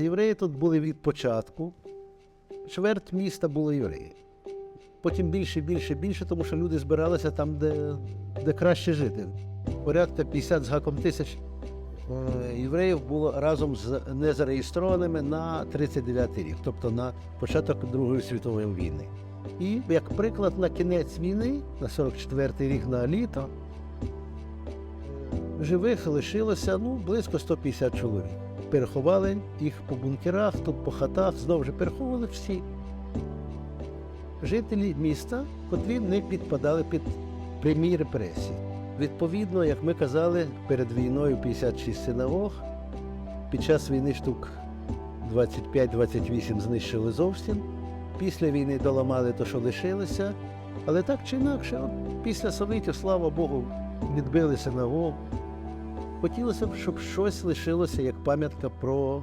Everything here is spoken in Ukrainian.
Євреї тут були від початку. Чверть міста було євреї. Потім більше, більше, більше, тому що люди збиралися там, де, де краще жити. Порядка 50 з гаком тисяч е, євреїв було разом з незареєстрованими на 39 рік, тобто на початок Другої світової війни. І як приклад, на кінець війни, на 44-й рік на літо, е, живих лишилося ну, близько 150 чоловік. Переховали їх по бункерах, тут по хатах, знову ж переховували всі жителі міста, котрі не підпадали під прямі репресії. Відповідно, як ми казали, перед війною 56 синагог, під час війни штук 25-28 знищили зовсім. Після війни доламали те, що лишилося. Але так чи інакше, після совітів, слава Богу, відбили синагогу. Хотілося б, щоб щось лишилося як пам'ятка про